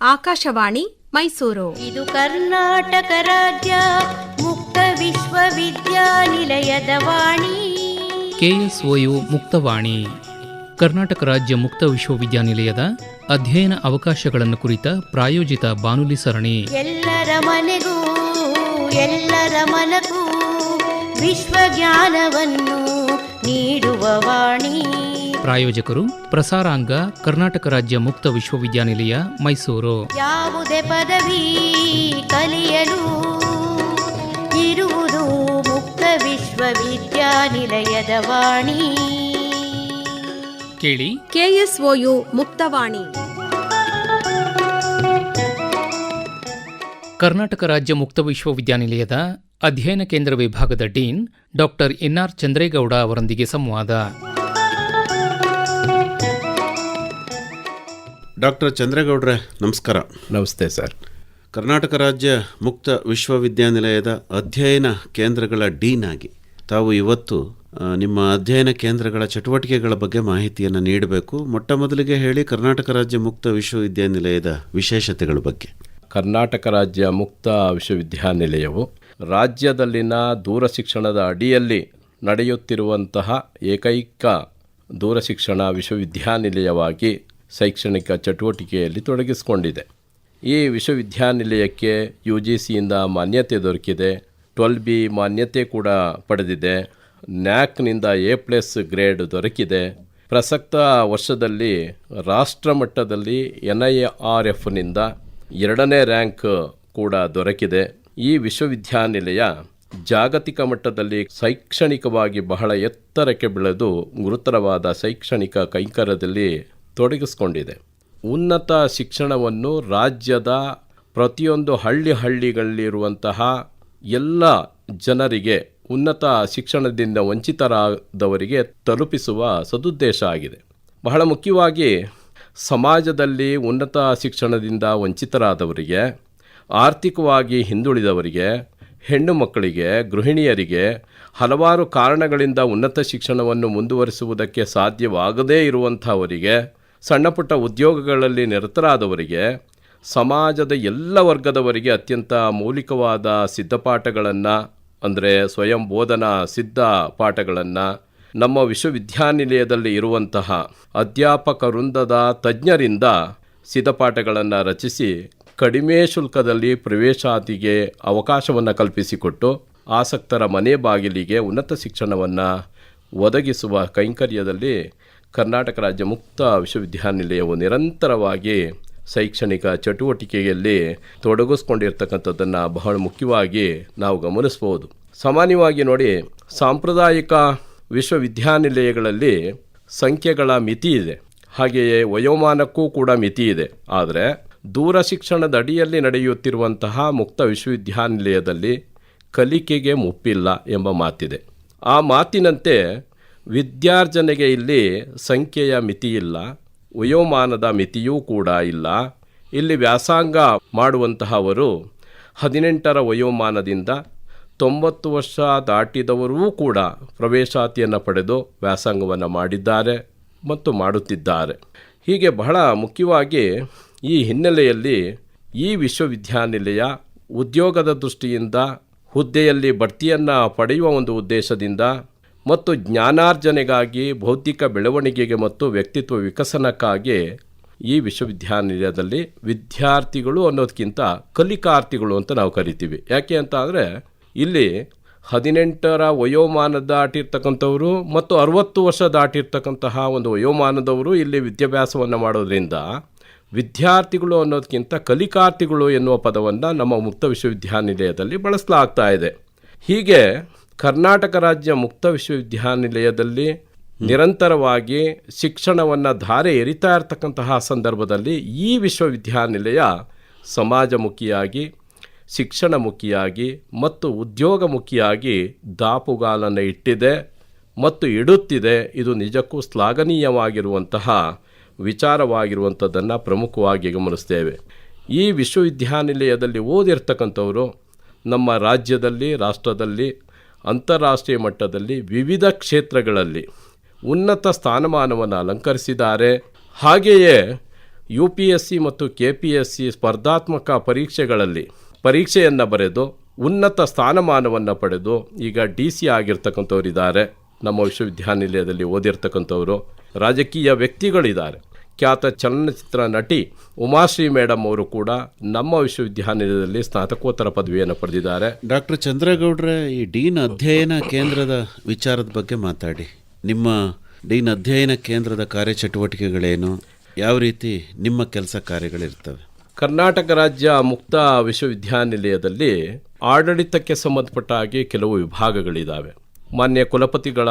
ಆಕಾಶವಾಣಿ ಮೈಸೂರು. ಇದು ಕರ್ನಾಟಕ ರಾಜ್ಯ ಮುಕ್ತ ವಿಶ್ವವಿದ್ಯಾನಿಲಯದ ವಾಣಿ. ಕೆಎಸ್ಒಯು ಮುಕ್ತವಾಣಿ. ಕರ್ನಾಟಕ ರಾಜ್ಯ ಮುಕ್ತ ವಿಶ್ವವಿದ್ಯಾನಿಲಯದ ಅಧ್ಯಯನ ಅವಕಾಶಗಳನ್ನು ಕುರಿತ ಪ್ರಾಯೋಜಿತ ಬಾನುಲಿ ಸರಣಿ. ಎಲ್ಲರ ಮನೆಗೂ ಎಲ್ಲರ ಮನಗೂ ವಿಶ್ವಜ್ಞಾನವನ್ನು ನೀಡುವ ವಾಣಿ. ಪ್ರಾಯೋಜಕರು ಪ್ರಸಾರಾಂಗ ಕರ್ನಾಟಕ ರಾಜ್ಯ ಮುಕ್ತ ವಿಶ್ವವಿದ್ಯಾನಿಲಯ ಮೈಸೂರು. ಯಾವುದೇ ಪದವಿ ಕಲಿಯಲು ಇರುವುದು ಮುಕ್ತ ವಿಶ್ವವಿದ್ಯಾನಿಲಯದ ವಾಣಿ. ಕೇಳಿ. ಕೆಎಸ್ಒಯು ಮುಕ್ತವಾಣಿ ಕರ್ನಾಟಕ ರಾಜ್ಯ ಮುಕ್ತ ವಿಶ್ವವಿದ್ಯಾನಿಲಯದ ಅಧ್ಯಯನ ಕೇಂದ್ರ ವಿಭಾಗದ ಡೀನ್ ಡಾಕ್ಟರ್ ಎನ್ಆರ್ ಚಂದ್ರೇಗೌಡ ಅವರೊಂದಿಗೆ ಸಂವಾದ. ಡಾಕ್ಟರ್ ಚಂದ್ರೇಗೌಡ್ರೆ ನಮಸ್ಕಾರ. ನಮಸ್ತೆ ಸರ್. ಕರ್ನಾಟಕ ರಾಜ್ಯ ಮುಕ್ತ ವಿಶ್ವವಿದ್ಯಾನಿಲಯದ ಅಧ್ಯಯನ ಕೇಂದ್ರಗಳ ಡೀನ್ ಆಗಿ ತಾವು ಇವತ್ತು ನಿಮ್ಮ ಅಧ್ಯಯನ ಕೇಂದ್ರಗಳ ಚಟುವಟಿಕೆಗಳ ಬಗ್ಗೆ ಮಾಹಿತಿಯನ್ನು ನೀಡಬೇಕು. ಮೊಟ್ಟ ಮೊದಲಿಗೆ ಹೇಳಿ ಕರ್ನಾಟಕ ರಾಜ್ಯ ಮುಕ್ತ ವಿಶ್ವವಿದ್ಯಾನಿಲಯದ ವಿಶೇಷತೆಗಳ ಬಗ್ಗೆ. ಕರ್ನಾಟಕ ರಾಜ್ಯ ಮುಕ್ತ ವಿಶ್ವವಿದ್ಯಾನಿಲಯವು ರಾಜ್ಯದಲ್ಲಿನ ದೂರ ಶಿಕ್ಷಣದ ಅಡಿಯಲ್ಲಿ ನಡೆಯುತ್ತಿರುವಂತಹ ಏಕೈಕ ದೂರ ಶಿಕ್ಷಣ ವಿಶ್ವವಿದ್ಯಾನಿಲಯವಾಗಿ ಶೈಕ್ಷಣಿಕ ಚಟುವಟಿಕೆಯಲ್ಲಿ ತೊಡಗಿಸಿಕೊಂಡಿದೆ. ಈ ವಿಶ್ವವಿದ್ಯಾನಿಲಯಕ್ಕೆ ಯು ಜಿ ಸಿಯಿಂದ ಮಾನ್ಯತೆ ದೊರಕಿದೆ. ಟ್ವೆಲ್ ಬಿ ಮಾನ್ಯತೆ ಕೂಡ ಪಡೆದಿದೆ. ನ್ಯಾಕ್ನಿಂದ ಎ ಪ್ಲಸ್ ಗ್ರೇಡ್ ದೊರಕಿದೆ. ಪ್ರಸಕ್ತ ವರ್ಷದಲ್ಲಿ ರಾಷ್ಟ್ರ ಮಟ್ಟದಲ್ಲಿ ಎನ್ ಐ ಆರ್ ಎಫ್ನಿಂದ ಎರಡನೇ ರ್ಯಾಂಕ್ ಕೂಡ ದೊರಕಿದೆ. ಈ ವಿಶ್ವವಿದ್ಯಾನಿಲಯ ಜಾಗತಿಕ ಮಟ್ಟದಲ್ಲಿ ಶೈಕ್ಷಣಿಕವಾಗಿ ಬಹಳ ಎತ್ತರಕ್ಕೆ ಬೆಳೆದು, ಗುರುತರವಾದ ಶೈಕ್ಷಣಿಕ ಕೈಂಕರ್ಯದಲ್ಲಿ ತೊಡಗಿಸಿಕೊಂಡಿದೆ. ಉನ್ನತ ಶಿಕ್ಷಣವನ್ನು ರಾಜ್ಯದ ಪ್ರತಿಯೊಂದು ಹಳ್ಳಿ ಹಳ್ಳಿಗಳಲ್ಲಿರುವಂತಹ ಎಲ್ಲ ಜನರಿಗೆ, ಉನ್ನತ ಶಿಕ್ಷಣದಿಂದ ವಂಚಿತರಾದವರಿಗೆ ತಲುಪಿಸುವ ಸದುದ್ದೇಶ ಆಗಿದೆ. ಬಹಳ ಮುಖ್ಯವಾಗಿ ಸಮಾಜದಲ್ಲಿ ಉನ್ನತ ಶಿಕ್ಷಣದಿಂದ ವಂಚಿತರಾದವರಿಗೆ, ಆರ್ಥಿಕವಾಗಿ ಹಿಂದುಳಿದವರಿಗೆ, ಹೆಣ್ಣು ಮಕ್ಕಳಿಗೆ, ಗೃಹಿಣಿಯರಿಗೆ ಹಲವಾರು ಕಾರಣಗಳಿಂದ ಉನ್ನತ ಶಿಕ್ಷಣವನ್ನು ಮುಂದುವರಿಸುವುದಕ್ಕೆ ಸಾಧ್ಯವಾಗದೇ ಇರುವಂಥವರಿಗೆ ಸಣ್ಣ ಪುಟ್ಟ ಉದ್ಯೋಗಗಳಲ್ಲಿ ನಿರತರಾದವರಿಗೆ, ಸಮಾಜದ ಎಲ್ಲ ವರ್ಗದವರಿಗೆ ಅತ್ಯಂತ ಮೌಲಿಕವಾದ ಸಿದ್ಧಪಾಠಗಳನ್ನು, ಅಂದರೆ ಸ್ವಯಂ ಬೋಧನಾ ಸಿದ್ಧ ಪಾಠಗಳನ್ನು, ನಮ್ಮ ವಿಶ್ವವಿದ್ಯಾನಿಲಯದಲ್ಲಿ ಇರುವಂತಹ ಅಧ್ಯಾಪಕ ವೃಂದದ ತಜ್ಞರಿಂದ ಸಿದ್ಧಪಾಠಗಳನ್ನು ರಚಿಸಿ ಕಡಿಮೆ ಶುಲ್ಕದಲ್ಲಿ ಪ್ರವೇಶಾತಿಗೆ ಅವಕಾಶವನ್ನು ಕಲ್ಪಿಸಿಕೊಟ್ಟು ಆಸಕ್ತರ ಮನೆ ಬಾಗಿಲಿಗೆ ಉನ್ನತ ಶಿಕ್ಷಣವನ್ನು ಒದಗಿಸುವ ಕೈಂಕರ್ಯದಲ್ಲಿ ಕರ್ನಾಟಕ ರಾಜ್ಯ ಮುಕ್ತ ವಿಶ್ವವಿದ್ಯಾನಿಲಯವು ನಿರಂತರವಾಗಿ ಶೈಕ್ಷಣಿಕ ಚಟುವಟಿಕೆಯಲ್ಲಿ ತೊಡಗಿಸ್ಕೊಂಡಿರ್ತಕ್ಕಂಥದ್ದನ್ನು ಬಹಳ ಮುಖ್ಯವಾಗಿ ನಾವು ಗಮನಿಸ್ಬೋದು ಸಾಮಾನ್ಯವಾಗಿ ನೋಡಿ, ಸಾಂಪ್ರದಾಯಿಕ ವಿಶ್ವವಿದ್ಯಾನಿಲಯಗಳಲ್ಲಿ ಸಂಖ್ಯೆಗಳ ಮಿತಿ ಇದೆ. ಹಾಗೆಯೇ ವಯೋಮಾನಕ್ಕೂ ಕೂಡ ಮಿತಿ ಇದೆ. ಆದರೆ, ದೂರ ಶಿಕ್ಷಣದ ಅಡಿಯಲ್ಲಿ ನಡೆಯುತ್ತಿರುವಂತಹ ಮುಕ್ತ ವಿಶ್ವವಿದ್ಯಾನಿಲಯದಲ್ಲಿ ಕಲಿಕೆಗೆ ಮುಪ್ಪಿಲ್ಲ ಎಂಬ ಮಾತಿದೆ. ಆ ಮಾತಿನಂತೆ ವಿದ್ಯಾರ್ಜನೆಗೆ ಇಲ್ಲಿ ಸಂಖ್ಯೆಯ ಮಿತಿಯಿಲ್ಲ ವಯೋಮಾನದ ಮಿತಿಯೂ ಕೂಡ ಇಲ್ಲ. ಇಲ್ಲಿ ವ್ಯಾಸಂಗ ಮಾಡುವಂತಹವರು ಹದಿನೆಂಟರ ವಯೋಮಾನದಿಂದ ತೊಂಬತ್ತು ವರ್ಷ ದಾಟಿದವರೂ ಕೂಡ ಪ್ರವೇಶಾತಿಯನ್ನು ಪಡೆದು ವ್ಯಾಸಂಗವನ್ನು ಮಾಡಿದ್ದಾರೆ ಮತ್ತು ಮಾಡುತ್ತಿದ್ದಾರೆ. ಹೀಗೆ ಬಹಳ ಮುಖ್ಯವಾಗಿ ಈ ಹಿನ್ನೆಲೆಯಲ್ಲಿ ಈ ವಿಶ್ವವಿದ್ಯಾನಿಲಯ ಉದ್ಯೋಗದ ದೃಷ್ಟಿಯಿಂದ ಹುದ್ದೆಯಲ್ಲಿ ಬಡ್ತಿಯನ್ನು ಪಡೆಯುವ ಒಂದು ಉದ್ದೇಶದಿಂದ ಮತ್ತು ಜ್ಞಾನಾರ್ಜನೆಗಾಗಿ ಬೌದ್ಧಿಕ ಬೆಳವಣಿಗೆಗೆ ಮತ್ತು ವ್ಯಕ್ತಿತ್ವ ವಿಕಸನಕ್ಕಾಗಿ ಈ ವಿಶ್ವವಿದ್ಯಾನಿಲಯದಲ್ಲಿ ವಿದ್ಯಾರ್ಥಿಗಳು ಅನ್ನೋದಕ್ಕಿಂತ ಕಲಿಕಾರ್ಥಿಗಳು ಅಂತ ನಾವು ಕರಿತೀವಿ. ಯಾಕೆ ಅಂತ ಅಂದರೆ, ಇಲ್ಲಿ ಹದಿನೆಂಟರ ವಯೋಮಾನ ದಾಟಿರ್ತಕ್ಕಂಥವರು ಮತ್ತು ಅರುವತ್ತು ವರ್ಷ ದಾಟಿರ್ತಕ್ಕಂತಹ ಒಂದು ವಯೋಮಾನದವರು ಇಲ್ಲಿ ವಿದ್ಯಾಭ್ಯಾಸವನ್ನು ಮಾಡೋದರಿಂದ ವಿದ್ಯಾರ್ಥಿಗಳು ಅನ್ನೋದಕ್ಕಿಂತ ಕಲಿಕಾರ್ಥಿಗಳು ಎನ್ನುವ ಪದವನ್ನು ನಮ್ಮ ಮುಕ್ತ ವಿಶ್ವವಿದ್ಯಾನಿಲಯದಲ್ಲಿ ಬಳಸಲಾಗ್ತಾ ಇದೆ. ಹೀಗೆ ಕರ್ನಾಟಕ ರಾಜ್ಯ ಮುಕ್ತ ವಿಶ್ವವಿದ್ಯಾನಿಲಯದಲ್ಲಿ ನಿರಂತರವಾಗಿ ಶಿಕ್ಷಣವನ್ನು ಧಾರೆ ಎರಿತಾ ಇರತಕ್ಕಂತಹ ಸಂದರ್ಭದಲ್ಲಿ ಈ ವಿಶ್ವವಿದ್ಯಾನಿಲಯ ಸಮಾಜಮುಖಿಯಾಗಿ, ಶಿಕ್ಷಣಮುಖಿಯಾಗಿ ಮತ್ತು ಉದ್ಯೋಗಮುಖಿಯಾಗಿ ದಾಪುಗಾಲನ್ನು ಇಟ್ಟಿದೆ ಮತ್ತು ಇಡುತ್ತಿದೆ. ಇದು ನಿಜಕ್ಕೂ ಶ್ಲಾಘನೀಯವಾಗಿರುವಂತಹ ವಿಚಾರವಾಗಿರುವಂಥದ್ದನ್ನು ಪ್ರಮುಖವಾಗಿ ಗಮನಿಸ್ತೇವೆ. ಈ ವಿಶ್ವವಿದ್ಯಾನಿಲಯದಲ್ಲಿ ಓದಿರ್ತಕ್ಕಂಥವರು ನಮ್ಮ ರಾಜ್ಯದಲ್ಲಿ, ರಾಷ್ಟ್ರದಲ್ಲಿ ಅಂತಾರಾಷ್ಟ್ರೀಯ ಮಟ್ಟದಲ್ಲಿ ವಿವಿಧ ಕ್ಷೇತ್ರಗಳಲ್ಲಿ ಉನ್ನತ ಸ್ಥಾನಮಾನವನ್ನು ಅಲಂಕರಿಸಿದ್ದಾರೆ. ಹಾಗೆಯೇ ಯು ಪಿ ಎಸ್ ಸಿ ಮತ್ತು ಕೆ ಪಿ ಎಸ್ ಸಿ ಸ್ಪರ್ಧಾತ್ಮಕ ಪರೀಕ್ಷೆಗಳಲ್ಲಿ ಪರೀಕ್ಷೆಯನ್ನು ಬರೆದು ಉನ್ನತ ಸ್ಥಾನಮಾನವನ್ನು ಪಡೆದು ಈಗ ಡಿ ಸಿ ಆಗಿರ್ತಕ್ಕಂಥವರಿದ್ದಾರೆ. ನಮ್ಮ ವಿಶ್ವವಿದ್ಯಾನಿಲಯದಲ್ಲಿ ಓದಿರ್ತಕ್ಕಂಥವರು, ರಾಜಕೀಯ ವ್ಯಕ್ತಿಗಳಿದ್ದಾರೆ. ಖ್ಯಾತ ಚಲನಚಿತ್ರ ನಟಿ ಉಮಾಶ್ರೀ ಮೇಡಮ್ ಅವರು ಕೂಡ ನಮ್ಮ ವಿಶ್ವವಿದ್ಯಾನಿಲಯದಲ್ಲಿ ಸ್ನಾತಕೋತ್ತರ ಪದವಿಯನ್ನು ಪಡೆದಿದ್ದಾರೆ. ಡಾಕ್ಟರ್ ಚಂದ್ರೇಗೌಡ್ರೆ ಈ ಡೀನ್ ಅಧ್ಯಯನ ಕೇಂದ್ರದ ವಿಚಾರದ ಬಗ್ಗೆ ಮಾತಾಡಿ. ನಿಮ್ಮ ಡೀನ್ ಅಧ್ಯಯನ ಕೇಂದ್ರದ ಕಾರ್ಯಚಟುವಟಿಕೆಗಳೇನು? ಯಾವ ರೀತಿ ನಿಮ್ಮ ಕೆಲಸ ಕಾರ್ಯಗಳಿರ್ತವೆ? ಕರ್ನಾಟಕ ರಾಜ್ಯ ಮುಕ್ತ ವಿಶ್ವವಿದ್ಯಾನಿಲಯದಲ್ಲಿ ಆಡಳಿತಕ್ಕೆ ಸಂಬಂಧಪಟ್ಟ ಹಾಗೆ ಕೆಲವು ವಿಭಾಗಗಳಿದ್ದಾವೆ ಮಾನ್ಯ ಕುಲಪತಿಗಳ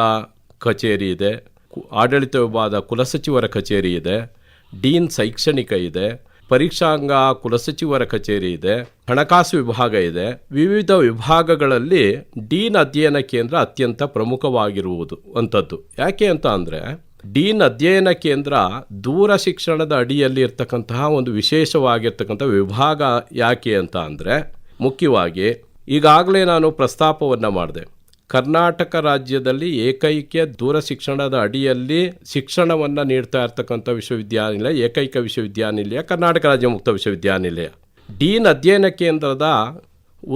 ಕಚೇರಿ ಇದೆ ಆಡಳಿತ ವಿಭಾಗದ ಕುಲಸಚಿವರ ಕಚೇರಿ ಇದೆ ಡೀನ್ ಶೈಕ್ಷಣಿಕ ಇದೆ, ಪರೀಕ್ಷಾಂಗ ಕುಲಸಚಿವರ ಕಚೇರಿ ಇದೆ, ಹಣಕಾಸು ವಿಭಾಗ ಇದೆ. ವಿವಿಧ ವಿಭಾಗಗಳಲ್ಲಿ ಡೀನ್ ಅಧ್ಯಯನ ಕೇಂದ್ರ ಅತ್ಯಂತ ಪ್ರಮುಖವಾಗಿರುವುದು ಅಂಥದ್ದು. ಯಾಕೆ ಅಂತ ಅಂದರೆ, ಡೀನ್ ಅಧ್ಯಯನ ಕೇಂದ್ರ ದೂರ ಶಿಕ್ಷಣದ ಅಡಿಯಲ್ಲಿ ಇರ್ತಕ್ಕಂತಹ ಒಂದು ವಿಶೇಷವಾಗಿರ್ತಕ್ಕಂಥ ವಿಭಾಗ ಯಾಕೆ ಅಂತ ಅಂದರೆ, ಮುಖ್ಯವಾಗಿ ಈಗಾಗಲೇ ನಾನು ಪ್ರಸ್ತಾಪವನ್ನು ಮಾಡಿದೆ. ಕರ್ನಾಟಕ ರಾಜ್ಯದಲ್ಲಿ ಏಕೈಕ ದೂರ ಶಿಕ್ಷಣದ ಅಡಿಯಲ್ಲಿ ಶಿಕ್ಷಣವನ್ನು ನೀಡ್ತಾ ಇರ್ತಕ್ಕಂಥ ವಿಶ್ವವಿದ್ಯಾನಿಲಯ, ಏಕೈಕ ವಿಶ್ವವಿದ್ಯಾನಿಲಯ, ಕರ್ನಾಟಕ ರಾಜ್ಯ ಮುಕ್ತ ವಿಶ್ವವಿದ್ಯಾನಿಲಯ. ಡೀನ್ ಅಧ್ಯಯನ ಕೇಂದ್ರದ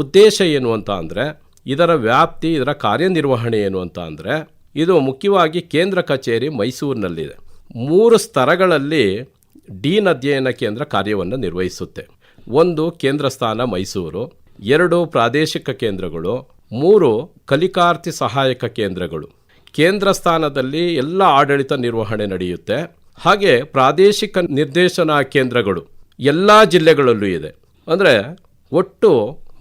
ಉದ್ದೇಶ ಏನು ಅಂತ ಅಂದರೆ, ಇದರ ವ್ಯಾಪ್ತಿ, ಇದರ ಕಾರ್ಯನಿರ್ವಹಣೆ ಏನು ಅಂತ ಅಂದರೆ, ಇದು ಮುಖ್ಯವಾಗಿ ಕೇಂದ್ರ ಕಚೇರಿ ಮೈಸೂರಿನಲ್ಲಿದೆ. ಮೂರು ಸ್ತರಗಳಲ್ಲಿ ಡೀನ್ ಅಧ್ಯಯನ ಕೇಂದ್ರ ಕಾರ್ಯವನ್ನು ನಿರ್ವಹಿಸುತ್ತೆ. ಒಂದು ಕೇಂದ್ರ ಸ್ಥಾನ ಮೈಸೂರು, ಎರಡು ಪ್ರಾದೇಶಿಕ ಕೇಂದ್ರಗಳು ಮೂರು ಕಲಿಕಾರ್ಥಿ ಸಹಾಯಕ ಕೇಂದ್ರಗಳು. ಕೇಂದ್ರ ಸ್ಥಾನದಲ್ಲಿ ಎಲ್ಲ ಆಡಳಿತ ನಿರ್ವಹಣೆ ನಡೆಯುತ್ತೆ. ಹಾಗೆ ಪ್ರಾದೇಶಿಕ ನಿರ್ದೇಶನ ಕೇಂದ್ರಗಳು ಎಲ್ಲ ಜಿಲ್ಲೆಗಳಲ್ಲೂ ಇದೆ. ಅಂದರೆ ಒಟ್ಟು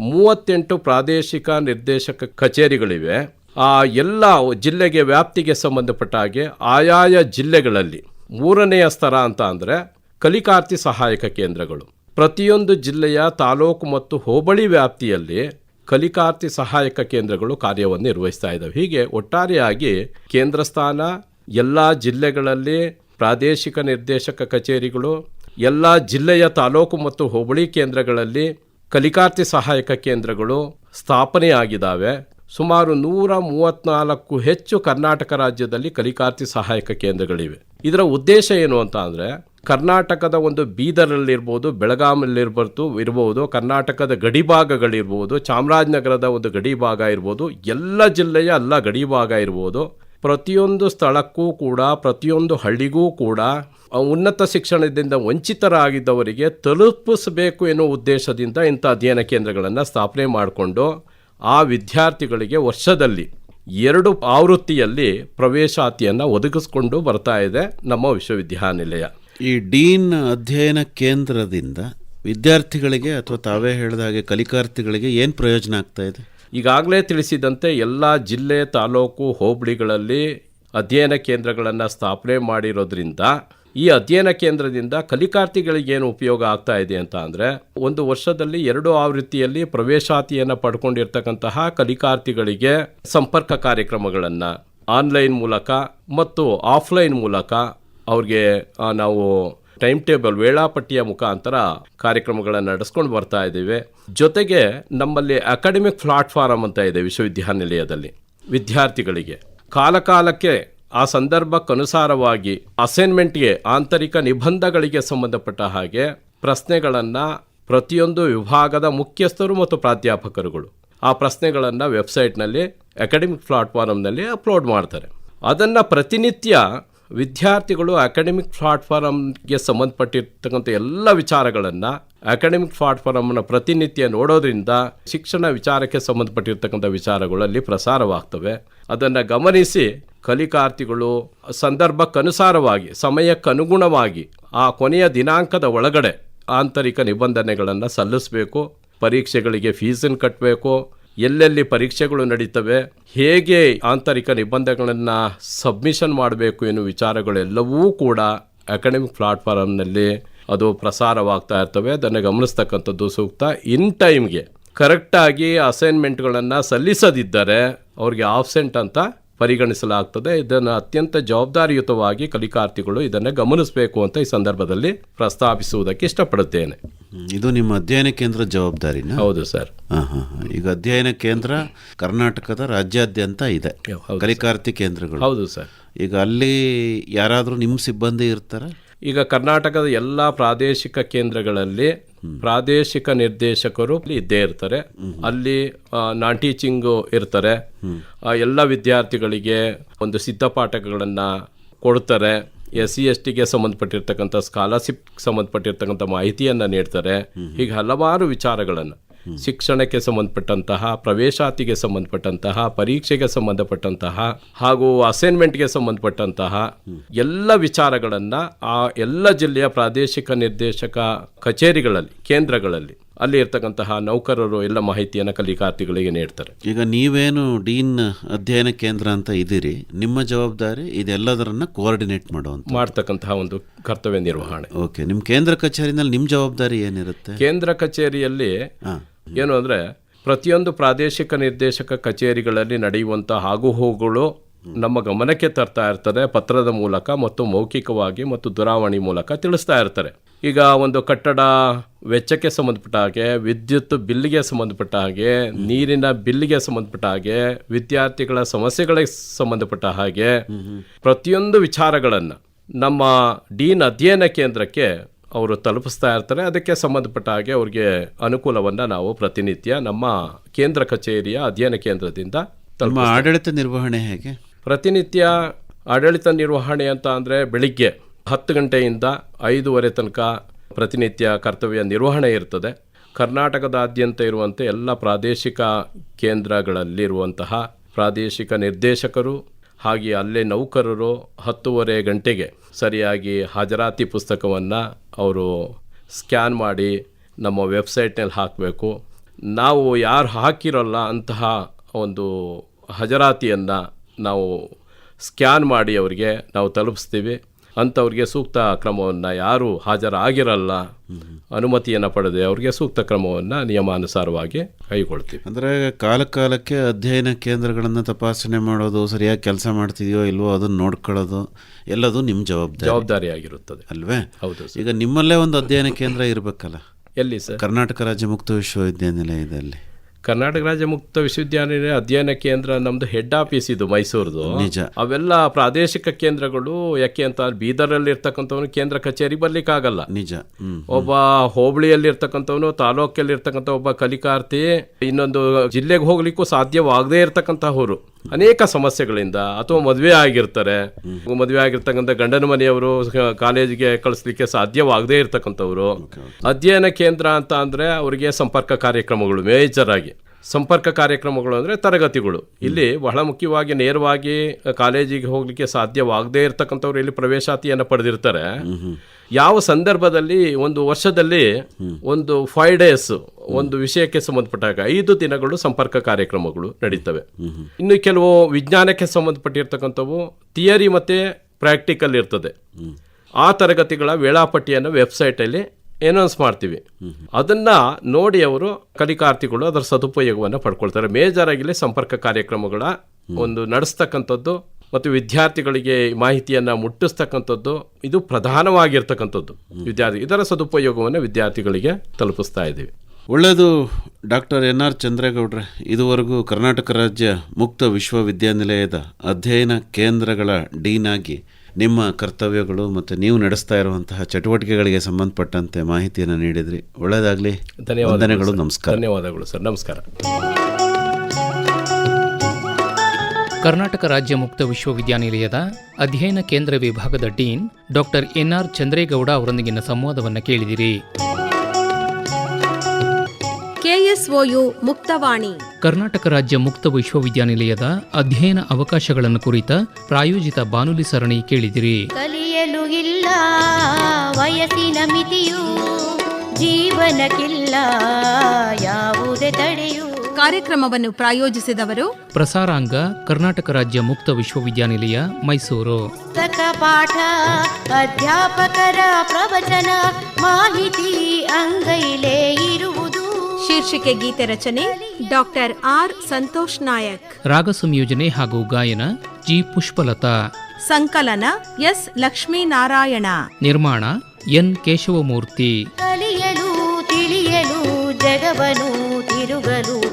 ಮೂವತ್ತೆಂಟು ಪ್ರಾದೇಶಿಕ ನಿರ್ದೇಶಕ ಕಚೇರಿಗಳಿವೆ. ಆ ಎಲ್ಲ ಜಿಲ್ಲೆಗೆ ವ್ಯಾಪ್ತಿಗೆ ಸಂಬಂಧಪಟ್ಟ ಹಾಗೆ ಆಯಾಯ ಜಿಲ್ಲೆಗಳಲ್ಲಿ ಮೂರನೆಯ ಸ್ತರ ಅಂತ ಅಂದರೆ ಕಲಿಕಾರ್ಥಿ ಸಹಾಯಕ ಕೇಂದ್ರಗಳು. ಪ್ರತಿಯೊಂದು ಜಿಲ್ಲೆಯ ತಾಲೂಕು ಮತ್ತು ಹೋಬಳಿ ವ್ಯಾಪ್ತಿಯಲ್ಲಿ ಕಲಿಕಾರ್ಥಿ ಸಹಾಯಕ ಕೇಂದ್ರಗಳು ಕಾರ್ಯವನ್ನು ನಿರ್ವಹಿಸ್ತಾ ಇದ್ದಾವೆ. ಹೀಗೆ ಒಟ್ಟಾರೆಯಾಗಿ ಕೇಂದ್ರ ಸ್ಥಾನ, ಎಲ್ಲ ಜಿಲ್ಲೆಗಳಲ್ಲಿ ಪ್ರಾದೇಶಿಕ ನಿರ್ದೇಶಕ ಕಚೇರಿಗಳು, ಎಲ್ಲ ಜಿಲ್ಲೆಯ ತಾಲೂಕು ಮತ್ತು ಹೋಬಳಿ ಕೇಂದ್ರಗಳಲ್ಲಿ ಕಲಿಕಾರ್ಥಿ ಸಹಾಯಕ ಕೇಂದ್ರಗಳು ಸ್ಥಾಪನೆಯಾಗಿದ್ದಾವೆ. ಸುಮಾರು ನೂರ ಮೂವತ್ನಾಲ್ಕು ಹೆಚ್ಚು ಕರ್ನಾಟಕ ರಾಜ್ಯದಲ್ಲಿ ಕಲಿಕಾರ್ಥಿ ಸಹಾಯಕ ಕೇಂದ್ರಗಳಿವೆ. ಇದರ ಉದ್ದೇಶ ಏನು ಅಂತ ಅಂದರೆ ಕರ್ನಾಟಕದ ಒಂದು ಬೀದರಲ್ಲಿರ್ಬೋದು ಬೆಳಗಾಮಲ್ಲಿರ್ಬರ್ತು ಇರ್ಬೋದು, ಕರ್ನಾಟಕದ ಗಡಿಭಾಗಗಳಿರ್ಬೋದು, ಚಾಮರಾಜನಗರದ ಒಂದು ಗಡಿಭಾಗ ಇರ್ಬೋದು, ಎಲ್ಲ ಜಿಲ್ಲೆಯ ಎಲ್ಲ ಗಡಿಭಾಗ ಇರ್ಬೋದು. ಪ್ರತಿಯೊಂದು ಸ್ಥಳಕ್ಕೂ ಕೂಡ, ಪ್ರತಿಯೊಂದು ಹಳ್ಳಿಗೂ ಕೂಡ ಉನ್ನತ ಶಿಕ್ಷಣದಿಂದ ವಂಚಿತರಾಗಿದ್ದವರಿಗೆ ತಲುಪಿಸಬೇಕು ಎನ್ನುವ ಉದ್ದೇಶದಿಂದ ಇಂಥ ಅಧ್ಯಯನ ಕೇಂದ್ರಗಳನ್ನು ಸ್ಥಾಪನೆ ಮಾಡಿಕೊಂಡು, ಆ ವಿದ್ಯಾರ್ಥಿಗಳಿಗೆ ವರ್ಷದಲ್ಲಿ ಎರಡು ಆವೃತ್ತಿಯಲ್ಲಿ ಪ್ರವೇಶಾತಿಯನ್ನು ಒದಗಿಸ್ಕೊಂಡು ಬರ್ತಾ ಇದೆ ನಮ್ಮ ವಿಶ್ವವಿದ್ಯಾನಿಲಯ. ಈ ಡೀನ್ ಅಧ್ಯಯನ ಕೇಂದ್ರದಿಂದ ವಿದ್ಯಾರ್ಥಿಗಳಿಗೆ ಅಥವಾ ತಾವೇ ಹೇಳಿದ ಹಾಗೆ ಕಲಿಕಾರ್ಥಿಗಳಿಗೆ ಏನು ಪ್ರಯೋಜನ ಆಗ್ತಾ ಇದೆ? ಈಗಾಗಲೇ ತಿಳಿಸಿದಂತೆ ಎಲ್ಲ ಜಿಲ್ಲೆ, ತಾಲೂಕು, ಹೋಬಳಿಗಳಲ್ಲಿ ಅಧ್ಯಯನ ಕೇಂದ್ರಗಳನ್ನು ಸ್ಥಾಪನೆ ಮಾಡಿರೋದ್ರಿಂದ ಈ ಅಧ್ಯಯನ ಕೇಂದ್ರದಿಂದ ಕಲಿಕಾರ್ಥಿಗಳಿಗೆ ಏನು ಉಪಯೋಗ ಆಗ್ತಾ ಇದೆ ಅಂತ ಅಂದರೆ ಒಂದು ವರ್ಷದಲ್ಲಿ ಎರಡು ಆವೃತ್ತಿಯಲ್ಲಿ ಪ್ರವೇಶಾತಿಯನ್ನು ಪಡ್ಕೊಂಡಿರ್ತಕ್ಕಂತಹ ಕಲಿಕಾರ್ಥಿಗಳಿಗೆ ಸಂಪರ್ಕ ಕಾರ್ಯಕ್ರಮಗಳನ್ನು ಆನ್ಲೈನ್ ಮೂಲಕ ಮತ್ತು ಆಫ್ಲೈನ್ ಮೂಲಕ ಅವ್ರಿಗೆ ನಾವು ಟೈಮ್ ಟೇಬಲ್ ವೇಳಾಪಟ್ಟಿಯ ಮುಖಾಂತರ ಕಾರ್ಯಕ್ರಮಗಳನ್ನು ನಡೆಸ್ಕೊಂಡು ಬರ್ತಾ ಇದ್ದೀವಿ. ಜೊತೆಗೆ ನಮ್ಮಲ್ಲಿ ಅಕಾಡೆಮಿಕ್ ಪ್ಲಾಟ್ಫಾರಮ್ ಅಂತ ಇದೆ ವಿಶ್ವವಿದ್ಯಾನಿಲಯದಲ್ಲಿ, ವಿದ್ಯಾರ್ಥಿಗಳಿಗೆ. ಕಾಲಕಾಲಕ್ಕೆ ಆ ಸಂದರ್ಭಕ್ಕನುಸಾರವಾಗಿ ಅಸೈನ್ಮೆಂಟ್ಗೆ ಆಂತರಿಕ ನಿಬಂಧಗಳಿಗೆ ಸಂಬಂಧಪಟ್ಟ ಹಾಗೆ ಪ್ರಶ್ನೆಗಳನ್ನು ಪ್ರತಿಯೊಂದು ವಿಭಾಗದ ಮುಖ್ಯಸ್ಥರು ಮತ್ತು ಪ್ರಾಧ್ಯಾಪಕರುಗಳು ಆ ಪ್ರಶ್ನೆಗಳನ್ನು ವೆಬ್ಸೈಟ್ನಲ್ಲಿ ಅಕಾಡೆಮಿಕ್ ಪ್ಲಾಟ್ಫಾರಮ್ನಲ್ಲಿ ಅಪ್ಲೋಡ್ ಮಾಡ್ತಾರೆ. ಅದನ್ನು ಪ್ರತಿನಿತ್ಯ ವಿದ್ಯಾರ್ಥಿಗಳು ಅಕಾಡೆಮಿಕ್ ಪ್ಲಾಟ್ಫಾರಮ್ಗೆ ಸಂಬಂಧಪಟ್ಟಿರ್ತಕ್ಕಂಥ ಎಲ್ಲ ವಿಚಾರಗಳನ್ನು ಅಕಾಡೆಮಿಕ್ ಪ್ಲಾಟ್ಫಾರಮ್ನ ಪ್ರತಿನಿತ್ಯ ನೋಡೋದ್ರಿಂದ ಶಿಕ್ಷಣ ವಿಚಾರಕ್ಕೆ ಸಂಬಂಧಪಟ್ಟಿರ್ತಕ್ಕಂಥ ವಿಚಾರಗಳಲ್ಲಿ ಪ್ರಸಾರವಾಗ್ತವೆ. ಅದನ್ನು ಗಮನಿಸಿ ಕಲಿಕಾರ್ಥಿಗಳು ಸಂದರ್ಭಕ್ಕನುಸಾರವಾಗಿ, ಸಮಯಕ್ಕನುಗುಣವಾಗಿ ಆ ಕೊನೆಯ ದಿನಾಂಕದ ಒಳಗಡೆ ಆಂತರಿಕ ನಿಬಂಧನೆಗಳನ್ನು ಸಲ್ಲಿಸಬೇಕು, ಪರೀಕ್ಷೆಗಳಿಗೆ ಫೀಸನ್ನು ಕಟ್ಟಬೇಕು ಎಲ್ಲೆಲ್ಲಿ ಪರೀಕ್ಷೆಗಳು ನಡೀತವೆ, ಹೇಗೆ ಆಂತರಿಕ ನಿಬಂಧನೆಗಳನ್ನು ಸಬ್ಮಿಷನ್ ಮಾಡಬೇಕು ಎನ್ನುವ ವಿಚಾರಗಳೆಲ್ಲವೂ ಕೂಡ ಅಕಾಡೆಮಿಕ್ ಪ್ಲಾಟ್ಫಾರ್ಮ್ನಲ್ಲಿ ಅದು ಪ್ರಸಾರವಾಗ್ತಾ ಇರ್ತವೆ. ಅದನ್ನು ಗಮನಿಸ್ತಕ್ಕಂಥದ್ದು ಸೂಕ್ತ. ಇನ್ ಟೈಮ್ಗೆ ಕರೆಕ್ಟಾಗಿ ಅಸೈನ್ಮೆಂಟ್ಗಳನ್ನು ಸಲ್ಲಿಸದಿದ್ದರೆ ಅವ್ರಿಗೆ ಆಬ್ಸೆಂಟ್ ಅಂತ ಪರಿಗಣಿಸಲಾಗ್ತದೆ. ಇದನ್ನು ಅತ್ಯಂತ ಜವಾಬ್ದಾರಿಯುತವಾಗಿ ಕಲಿಕಾರ್ಥಿಗಳು ಇದನ್ನು ಗಮನಿಸಬೇಕು ಅಂತ ಈ ಸಂದರ್ಭದಲ್ಲಿ ಪ್ರಸ್ತಾಪಿಸುವುದಕ್ಕೆ ಇಷ್ಟಪಡುತ್ತೇನೆ. ಇದು ನಿಮ್ಮ ಅಧ್ಯಯನ ಕೇಂದ್ರ ಜವಾಬ್ದಾರಿನ? ಹೌದು ಸರ್. ಹಾಂ ಹಾಂ ಹಾಂ. ಈಗ ಅಧ್ಯಯನ ಕೇಂದ್ರ ಕರ್ನಾಟಕದ ರಾಜ್ಯಾದ್ಯಂತ ಇದೆ. ಕಲಿಕಾರ್ಥಿ ಕೇಂದ್ರಗಳು. ಹೌದು ಸರ್. ಈಗ ಅಲ್ಲಿ ಯಾರಾದರೂ ನಿಮ್ಮ ಸಿಬ್ಬಂದಿ ಇರ್ತಾರ? ಈಗ ಕರ್ನಾಟಕದ ಎಲ್ಲ ಪ್ರಾದೇಶಿಕ ಕೇಂದ್ರಗಳಲ್ಲಿ ಪ್ರಾದೇಶಿಕ ನಿರ್ದೇಶಕರು ಇದ್ದೇ ಇರ್ತಾರೆ. ಅಲ್ಲಿ ನಾನ್ ಟೀಚಿಂಗು ಇರ್ತಾರೆ. ಎಲ್ಲ ವಿದ್ಯಾರ್ಥಿಗಳಿಗೆ ಒಂದು ಸಿದ್ಧಪಾಠಗಳನ್ನು ಕೊಡ್ತಾರೆ. ಎಸ್ ಸಿ, ಎಸ್ ಟಿಗೆ ಸಂಬಂಧಪಟ್ಟಿರ್ತಕ್ಕಂಥ ಸ್ಕಾಲರ್ಶಿಪ್ ಸಂಬಂಧಪಟ್ಟಿರ್ತಕ್ಕಂಥ ಮಾಹಿತಿಯನ್ನು ನೀಡ್ತಾರೆ. ಹೀಗೆ ಹಲವಾರು ವಿಚಾರಗಳನ್ನು. ಶಿಕ್ಷಣಕ್ಕೆ ಸಂಬಂಧಪಟ್ಟಂತಹ ಪ್ರವೇಶಾತಿಗೆ ಸಂಬಂಧಪಟ್ಟಂತಹ ಪರೀಕ್ಷೆಗೆ ಸಂಬಂಧಪಟ್ಟಂತಹ ಹಾಗೂ ಅಸೈನ್ಮೆಂಟ್ಗೆ ಸಂಬಂಧಪಟ್ಟಂತಹ ಎಲ್ಲ ವಿಚಾರಗಳನ್ನು ಆ ಎಲ್ಲ ಜಿಲ್ಲೆಯ ಪ್ರಾದೇಶಿಕ ನಿರ್ದೇಶಕ ಕಚೇರಿಗಳಲ್ಲಿ ಕೇಂದ್ರಗಳಲ್ಲಿ ಅಲ್ಲಿ ಇರ್ತಕ್ಕಂತಹ ನೌಕರರು ಎಲ್ಲ ಮಾಹಿತಿಯನ್ನು ಕಲಿಕಾರ್ಥಿಗಳಿಗೆ ನೀಡ್ತಾರೆ. ಈಗ ನೀವೇನು ಡೀನ್ ಅಧ್ಯಯನ ಕೇಂದ್ರ ಅಂತ ಇದ್ದೀರಿ ನಿಮ್ಮ ಜವಾಬ್ದಾರಿ ಇದೆಲ್ಲದರನ್ನ ಕೋಆರ್ಡಿನೇಟ್ ಮಾಡುವಂತ ಮಾಡ್ತಕ್ಕಂತಹ ಒಂದು ಕರ್ತವ್ಯ ನಿರ್ವಹಣೆ. ಓಕೆ ನಿಮ್ಮ ಕೇಂದ್ರ ಕಚೇರಿನಲ್ಲಿ ನಿಮ್ಮ ಜವಾಬ್ದಾರಿ ಏನಿರುತ್ತೆ? ಕೇಂದ್ರ ಕಚೇರಿಯಲ್ಲಿ. ಏನು ಅಂದರೆ ಪ್ರತಿಯೊಂದು ಪ್ರಾದೇಶಿಕ ನಿರ್ದೇಶಕ ಕಚೇರಿಗಳಲ್ಲಿ ನಡೆಯುವಂಥ ಆಗುಹೋಗುಗಳು ನಮ್ಮ ಗಮನಕ್ಕೆ ತರ್ತಾ ಇರ್ತಾರೆ ಪತ್ರದ ಮೂಲಕ ಮತ್ತು ಮೌಖಿಕವಾಗಿ ಮತ್ತು ದೂರವಾಣಿ ಮೂಲಕ ತಿಳಿಸ್ತಾ ಇರ್ತಾರೆ ಈಗ ಒಂದು ಕಟ್ಟಡ ವೆಚ್ಚಕ್ಕೆ ಸಂಬಂಧಪಟ್ಟ ಹಾಗೆ ವಿದ್ಯುತ್ ಬಿಲ್ಗೆ ಸಂಬಂಧಪಟ್ಟ ಹಾಗೆ ನೀರಿನ ಬಿಲ್ಗೆ ಸಂಬಂಧಪಟ್ಟ ಹಾಗೆ ವಿದ್ಯಾರ್ಥಿಗಳ ಸಮಸ್ಯೆಗಳಿಗೆ ಸಂಬಂಧಪಟ್ಟ ಹಾಗೆ ಪ್ರತಿಯೊಂದು ವಿಚಾರಗಳನ್ನು ನಮ್ಮ ಡೀನ್ ಅಧ್ಯಯನ ಕೇಂದ್ರಕ್ಕೆ ಅವರು ತಲುಪಿಸ್ತಾ ಇರ್ತಾರೆ. ಅದಕ್ಕೆ ಸಂಬಂಧಪಟ್ಟ ಹಾಗೆ ಅವ್ರಿಗೆ ಅನುಕೂಲವನ್ನು ನಾವು ಪ್ರತಿನಿತ್ಯ ನಮ್ಮ ಕೇಂದ್ರ ಕಚೇರಿಯ ಅಧ್ಯಯನ ಕೇಂದ್ರದಿಂದ ತಲುಪ ಆಡಳಿತ ನಿರ್ವಹಣೆ ಹೇಗೆ? ಪ್ರತಿನಿತ್ಯ ಆಡಳಿತ ನಿರ್ವಹಣೆ ಅಂತ ಅಂದರೆ ಬೆಳಿಗ್ಗೆ ಹತ್ತು ಗಂಟೆಯಿಂದ ಐದೂವರೆ ತನಕ ಪ್ರತಿನಿತ್ಯ ಕರ್ತವ್ಯ ನಿರ್ವಹಣೆ ಇರ್ತದೆ. ಕರ್ನಾಟಕದಾದ್ಯಂತ ಇರುವಂಥ ಎಲ್ಲ ಪ್ರಾದೇಶಿಕ ಕೇಂದ್ರಗಳಲ್ಲಿರುವಂತಹ ಪ್ರಾದೇಶಿಕ ನಿರ್ದೇಶಕರು ಹಾಗೆ ಅಲ್ಲೇ ನೌಕರರು ಹತ್ತೂವರೆ ಗಂಟೆಗೆ ಸರಿಯಾಗಿ ಹಾಜರಾತಿ ಪುಸ್ತಕವನ್ನು ಅವರು ಸ್ಕ್ಯಾನ್ ಮಾಡಿ ನಮ್ಮ ವೆಬ್ಸೈಟ್ನಲ್ಲಿ ಹಾಕಬೇಕು. ನಾವು ಯಾರು ಹಾಕಿರೋಲ್ಲ ಅಂತಹ ಒಂದು ಹಾಜರಾತಿಯನ್ನು ನಾವು ಸ್ಕ್ಯಾನ್ ಮಾಡಿ ಅವರಿಗೆ ನಾವು ತಲುಪಿಸ್ತೀವಿ. ಅಂಥವ್ರಿಗೆ ಸೂಕ್ತ ಕ್ರಮವನ್ನು ಯಾರು ಹಾಜರಾಗಿರಲ್ಲ. ಅನುಮತಿಯನ್ನು ಪಡೆದೆ ಅವರಿಗೆ ಸೂಕ್ತ ಕ್ರಮವನ್ನು ನಿಯಮಾನುಸಾರವಾಗಿ ಕೈಗೊಳ್ತೀವಿ. ಅಂದರೆ ಕಾಲ ಕಾಲಕ್ಕೆ ಅಧ್ಯಯನ ಕೇಂದ್ರಗಳನ್ನು ತಪಾಸಣೆ ಮಾಡೋದು ಸರಿಯಾಗಿ ಕೆಲಸ ಮಾಡ್ತಿದೆಯೋ ಇಲ್ವೋ ಅದನ್ನು ನೋಡ್ಕೊಳ್ಳೋದು ಎಲ್ಲದು ನಿಮ್ಮ ಜವಾಬ್ದಾರಿ. ಜವಾಬ್ದಾರಿಯಾಗಿರುತ್ತದೆ. ಅಲ್ವೇ? ಹೌದು ಈಗ ನಿಮ್ಮಲ್ಲೇ ಒಂದು ಅಧ್ಯಯನ ಕೇಂದ್ರ ಇರಬೇಕಲ್ಲ? ಎಲ್ಲಿ ಸರ್? ಕರ್ನಾಟಕ ರಾಜ್ಯ ಮುಕ್ತ ವಿಶ್ವವಿದ್ಯಾನಿಲಯದಲ್ಲಿ. ಕರ್ನಾಟಕ ರಾಜ್ಯ ಮುಕ್ತ ವಿಶ್ವವಿದ್ಯಾನಿಲಯ ಅಧ್ಯಯನ ಕೇಂದ್ರ ನಮ್ದು ಹೆಡ್ ಆಫೀಸ್ ಇದು ಮೈಸೂರದು. ನಿಜ. ಅವೆಲ್ಲ ಪ್ರಾದೇಶಿಕ ಕೇಂದ್ರಗಳು ಯಾಕೆ ಅಂತ ಬೀದರಲ್ಲಿ ಇರ್ತಕ್ಕಂಥವನು ಕೇಂದ್ರ ಕಚೇರಿ ಬರ್ಲಿಕ್ಕಾಗಲ್ಲ. ನಿಜ. ಒಬ್ಬ ಹೋಬಳಿಯಲ್ಲಿ ಇರ್ತಕ್ಕಂಥವನು ತಾಲೂಕಲ್ಲಿ ಇರ್ತಕ್ಕಂಥ ಒಬ್ಬ ಕಲಿಕಾರ್ಥಿ ಇನ್ನೊಂದು ಜಿಲ್ಲೆಗೆ ಹೋಗ್ಲಿಕ್ಕೂ ಸಾಧ್ಯವಾಗದೇ ಇರ್ತಕ್ಕಂಥವ್ರು ಅನೇಕ ಸಮಸ್ಯೆಗಳಿಂದ ಅಥವಾ ಮದುವೆ ಆಗಿರ್ತಾರೆ ಮದುವೆ ಆಗಿರ್ತಕ್ಕಂಥ ಗಂಡನ ಮನೆಯವರು ಕಾಲೇಜಿಗೆ ಕಳಿಸ್ಲಿಕ್ಕೆ ಸಾಧ್ಯವಾಗದೇ ಇರ್ತಕ್ಕಂಥವ್ರು. ಅಧ್ಯಯನ ಕೇಂದ್ರ ಅಂತ ಅಂದರೆ ಅವರಿಗೆ ಸಂಪರ್ಕ ಕಾರ್ಯಕ್ರಮಗಳು ಮೇಜರ್ ಆಗಿ. ಸಂಪರ್ಕ ಕಾರ್ಯಕ್ರಮಗಳು ಅಂದರೆ ತರಗತಿಗಳು. ಇಲ್ಲಿ ಬಹಳ ಮುಖ್ಯವಾಗಿ ನೇರವಾಗಿ ಕಾಲೇಜಿಗೆ ಹೋಗ್ಲಿಕ್ಕೆ ಸಾಧ್ಯವಾಗದೇ ಇರತಕ್ಕಂಥವ್ರು ಇಲ್ಲಿ ಪ್ರವೇಶಾತಿಯನ್ನು ಪಡೆದಿರ್ತಾರೆ. ಯಾವ ಸಂದರ್ಭದಲ್ಲಿ ಒಂದು ವರ್ಷದಲ್ಲಿ ಒಂದು ಫೈವ್ ಡೇಸ್ ಒಂದು ವಿಷಯಕ್ಕೆ ಸಂಬಂಧಪಟ್ಟಾಗ ಐದು ದಿನಗಳು ಸಂಪರ್ಕ ಕಾರ್ಯಕ್ರಮಗಳು ನಡೀತವೆ. ಇನ್ನು ಕೆಲವು ವಿಜ್ಞಾನಕ್ಕೆ ಸಂಬಂಧಪಟ್ಟಿರ್ತಕ್ಕಂಥವು ಥಿಯರಿ ಮತ್ತು ಪ್ರಾಕ್ಟಿಕಲ್ ಇರ್ತದೆ. ಆ ತರಗತಿಗಳ ವೇಳಾಪಟ್ಟಿಯನ್ನು ವೆಬ್ಸೈಟಲ್ಲಿ ಅನೌನ್ಸ್ ಮಾಡ್ತೀವಿ. ಅದನ್ನ ನೋಡಿ ಅವರು ಕಲಿಕಾರ್ಥಿಗಳು ಅದರ ಸದುಪಯೋಗವನ್ನು ಪಡ್ಕೊಳ್ತಾರೆ. ಮೇಜರ್ ಆಗಿಲಿ ಸಂಪರ್ಕ ಕಾರ್ಯಕ್ರಮಗಳ ಒಂದು ನಡೆಸ್ತಕ್ಕಂಥದ್ದು ಮತ್ತು ವಿದ್ಯಾರ್ಥಿಗಳಿಗೆ ಮಾಹಿತಿಯನ್ನು ಮುಟ್ಟಿಸ್ತಕ್ಕಂಥದ್ದು ಇದು ಪ್ರಧಾನವಾಗಿರ್ತಕ್ಕಂಥದ್ದು. ವಿದ್ಯಾರ್ಥಿ ಇದರ ಸದುಪಯೋಗವನ್ನು ವಿದ್ಯಾರ್ಥಿಗಳಿಗೆ ತಲುಪಿಸ್ತಾ ಇದ್ದೀವಿ. ಒಳ್ಳೆಯದು ಡಾಕ್ಟರ್ ಎನ್ ಆರ್ ಚಂದ್ರೇಗೌಡ್ರ. ಇದುವರೆಗೂ ಕರ್ನಾಟಕ ರಾಜ್ಯ ಮುಕ್ತ ವಿಶ್ವವಿದ್ಯಾನಿಲಯದ ಅಧ್ಯಯನ ಕೇಂದ್ರಗಳ ಡೀನ್ ಆಗಿ ನಿಮ್ಮ ಕರ್ತವ್ಯಗಳು ಮತ್ತು ನೀವು ನಡೆಸ್ತಾ ಇರುವಂತಹ ಚಟುವಟಿಕೆಗಳಿಗೆ ಸಂಬಂಧಪಟ್ಟಂತೆ ಮಾಹಿತಿಯನ್ನು ನೀಡಿದ್ರಿ. ಒಳ್ಳೆಯದಾಗಲಿ ಧನ್ಯವಾದಗಳು. ನಮಸ್ಕಾರ. ಧನ್ಯವಾದಗಳು ಸರ್. ನಮಸ್ಕಾರ. ಕರ್ನಾಟಕ ರಾಜ್ಯ ಮುಕ್ತ ವಿಶ್ವವಿದ್ಯಾನಿಲಯದ ಅಧ್ಯಯನ ಕೇಂದ್ರ ವಿಭಾಗದ ಡೀನ್ ಡಾಕ್ಟರ್ ಎನ್ಆರ್ ಚಂದ್ರೇಗೌಡ ಅವರೊಂದಿಗಿನ ಸಂವಾದವನ್ನು ಕೇಳಿದಿರಿ. ಕೆಎಸ್ಒಯು ಮುಕ್ತವಾಣಿ. ಕರ್ನಾಟಕ ರಾಜ್ಯ ಮುಕ್ತ ವಿಶ್ವವಿದ್ಯಾನಿಲಯದ ಅಧ್ಯಯನ ಅವಕಾಶಗಳನ್ನು ಕುರಿತ ಪ್ರಾಯೋಜಿತ ಬಾನುಲಿ ಸರಣಿ ಕೇಳಿದಿರಿ. ಕಲಿಯಲು ಇಲ್ಲ ವಯಸ್ಸಿನ ಮಿತಿಯು ಜೀವನಕ್ಕಿಲ್ಲ ಯಾವುದೇ ತಡೆಯು ಕಾರ್ಯಕ್ರಮವನ್ನು ಪ್ರಾಯೋಜಿಸಿದವರು ಪ್ರಸಾರಾಂಗ ಕರ್ನಾಟಕ ರಾಜ್ಯ ಮುಕ್ತ ವಿಶ್ವವಿದ್ಯಾನಿಲಯ ಮೈಸೂರು. ಪುಸ್ತಕ ಪಾಠ ಅಧ್ಯಾಪಕರ ಪ್ರವಚನ ಮಾಹಿತಿ ಅಂಗೈಲೇ ಇರುವುದು. ಶೀರ್ಷಿಕೆ ಗೀತೆ ರಚನೆ ಡಾಕ್ಟರ್ ಆರ್ ಸಂತೋಷ್ ನಾಯಕ್. ರಾಗ ಸಂಯೋಜನೆ ಹಾಗೂ ಗಾಯನ ಜಿ ಪುಷ್ಪಲತಾ. ಸಂಕಲನ ಎಸ್ ಲಕ್ಷ್ಮೀನಾರಾಯಣ. ನಿರ್ಮಾಣ ಎನ್ ಕೇಶವಮೂರ್ತಿ. ಕಲಿಯಲು ತಿಳಿಯಲು ಜಗವನು ತಿರುಗಲು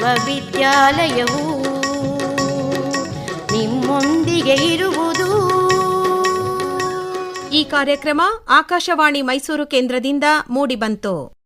ವಿಶ್ವವಿದ್ಯಾಲಯವು ನಿಮ್ಮೊಂದಿಗೆ ಇರುವುದು. ಈ ಕಾರ್ಯಕ್ರಮ ಆಕಾಶವಾಣಿ ಮೈಸೂರು ಕೇಂದ್ರದಿಂದ ಮೂಡಿಬಂತು.